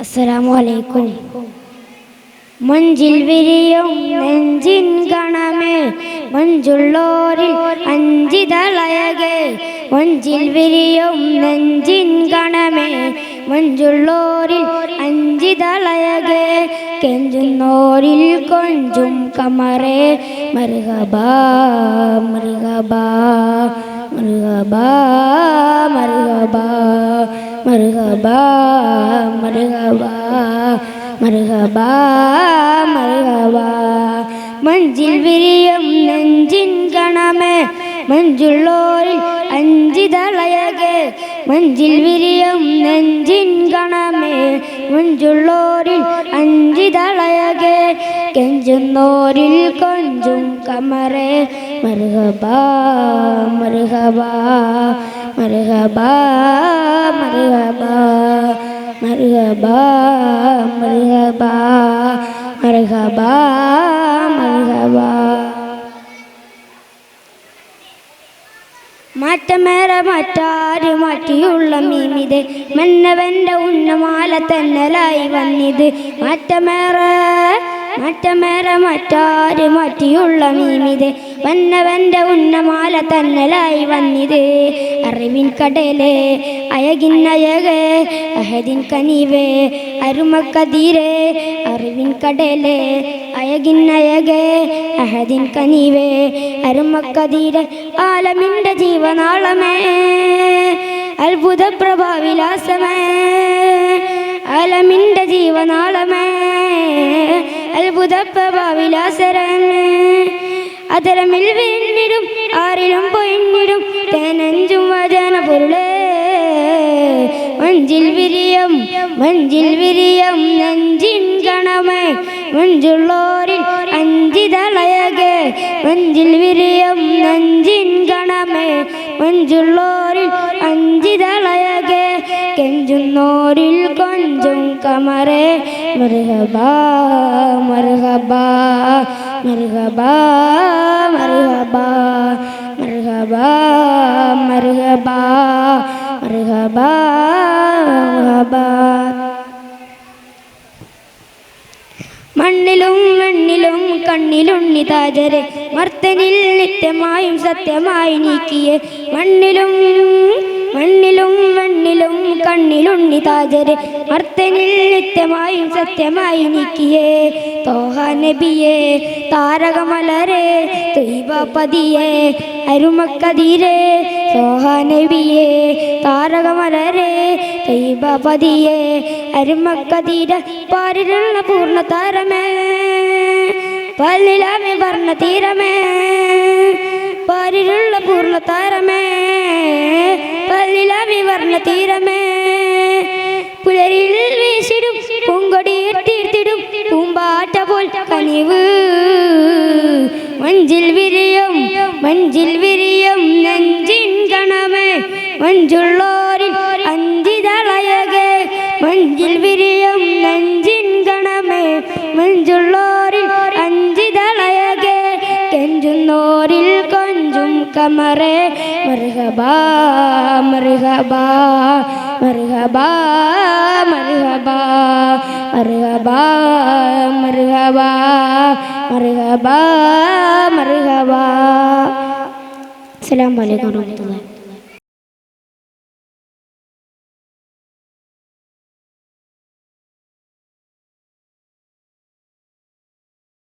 അസ്സലാമു അലൈക്കും. മഞ്ചിൽ വിരിയും നെഞ്ചിൻ കണമേ മഞ്ചുള്ളോരിൽ അഞ്ചിതളയകെ മഞ്ചിൽ വിരിയും നെഞ്ചിൻ കണമേ മഞ്ചുള്ളോരിൽ അഞ്ചിതളയകെ കെഞ്ചുന്നോരിൽ കൊഞ്ചും കമറേ മരുകബാ മരുകബാ മരുകബാ മരുകബാ മരുകബാ മരുകബാ മരുകബാ മരുകബാ മഞ്ചിൽ വിരിയും നെഞ്ചിൻ കണമേ മഞ്ചുള്ളോരിൽ അഞ്ചിതളയകെ മഞ്ചിൽ വിരിയും നെഞ്ചിൻ കണമേ മഞ്ചുള്ളോരിൽ അഞ്ചിതളയകെ കെഞ്ചുന്നോരിൽ കൊഞ്ചും കമറേ മരുകബാ മരുകബാ മരുകബാ മരുകബാ മരുകബാ മരുകബാ മരുകബാ മരുകബാ മാറ്റമേറെ മറ്റാര് മാറ്റിയുള്ള മീമിത് മന്നവന്റെ ഉന്നമാല തന്നലായി വന്നിത് മാറ്റമേറെ മാറ്റമേറെ മറ്റാര് മാറ്റിയുള്ള മീമിത് വന്നവന്റെ ഉന്നമാല തന്നലായി വന്നിത്. അറിവിൻ കടലേ അയകേ അഹദിൻ കനിവേ അരുമക്കതിരേ അറിവിൻ കടലേ അയകേ അഹദിൻ കനിവേ. അരുമക്കതീരെ ആലമിന്റെ ജീവനാളമേ. അത്ഭുത പ്രഭാവിലാസമേ പ്രഭാവിലാസരമേ അതരമിൽ വീണിടും ആരിലും പൊയിഞ്ഞിടും തേനഞ്ചും വചന പൊരുളേ മഞ്ചിൽ വിരിയം മഞ്ചിൽ വിരിയം നെഞ്ചിൻ കണമേ. മഞ്ചുള്ളോരിൽ അഞ്ചിതളയകെ മഞ്ചിൽ വിരിയം നെഞ്ചിൻ കണമേ. മഞ്ചുള്ളോരിൽ അഞ്ചിതളയകെ കെഞ്ചുന്നോരിൽ കൊഞ്ചും കമറേ. മരുഹബാ മരുഹബാ മരുഹബാ മരുഹബാ മരുഹബാ മരുഹബാ മരുഹബാ മണ്ണിലും മണ്ണിലും കണ്ണിലുണ്ണി താജരെ മർത്തനിൽ നിത്യമായും സത്യമായി നീക്കിയേ. മണ്ണിലും മണ്ണിലും മണ്ണിലും കണ്ണിലുണ്ണി താജര്. മർത്തനിൽ നിത്യമായും സത്യമായി നിക്കിയേ. തോഹ നബിയേ താരകമലരെ ദൈവപതിയെ അരുമക്കതിരെ. സോഹ നബിയേ താരകമലരെ ദൈവപതിയെ അരുമക്കതിര. പാരിലുള്ള പൂർണ താരമേ പല്ലിലാമി വർണ തീരമേ പാരിലുള്ള പൂർണ താരമേ പൂമ്പാറ്റ പോൽ കനിവ്. മഞ്ചിൽ വിരിയും മഞ്ചിൽ വിരിയും നെഞ്ചിൻ കണമേ. മഞ്ചുള്ളോരിൽ അഞ്ചിതളയകെ മഞ്ചിൽ വിരിയും നെഞ്ചിൻ കണമേ. മഞ്ചുള്ളോരിൽ അഞ്ചിതളയകെ കെഞ്ചുന്നോരിൽ കൊഞ്ചും കമറേ. മൃഗബാ മർഹബാ മർഹബാ മർഹബാ മർഹബാ മർഹബാ മർഹബാ മർഹബാ അസ്സലാമു അലൈക്കും വറഹ്മത്തുള്ളാഹി